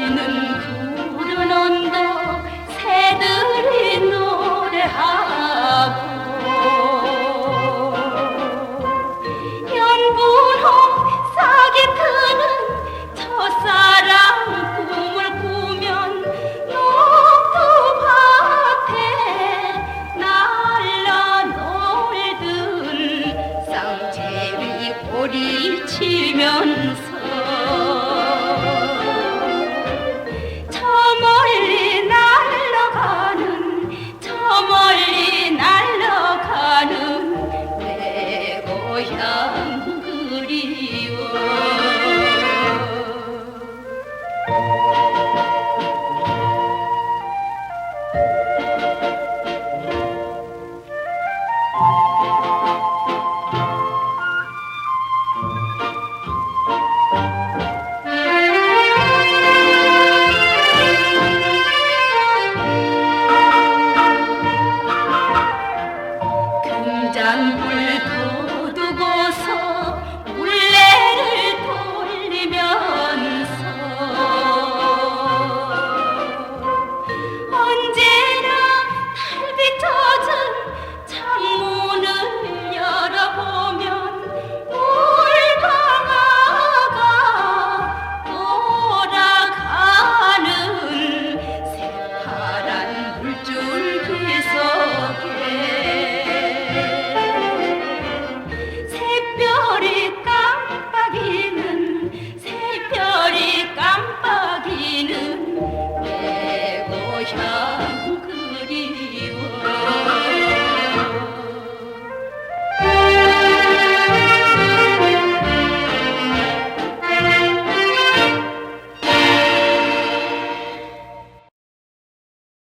들은 구른 언덕 새들이 노래하고 연분홍 사기 트는 첫사랑 꿈을 꾸면 녹두 밭에 날라 놀든 쌍채비 꼬리 치면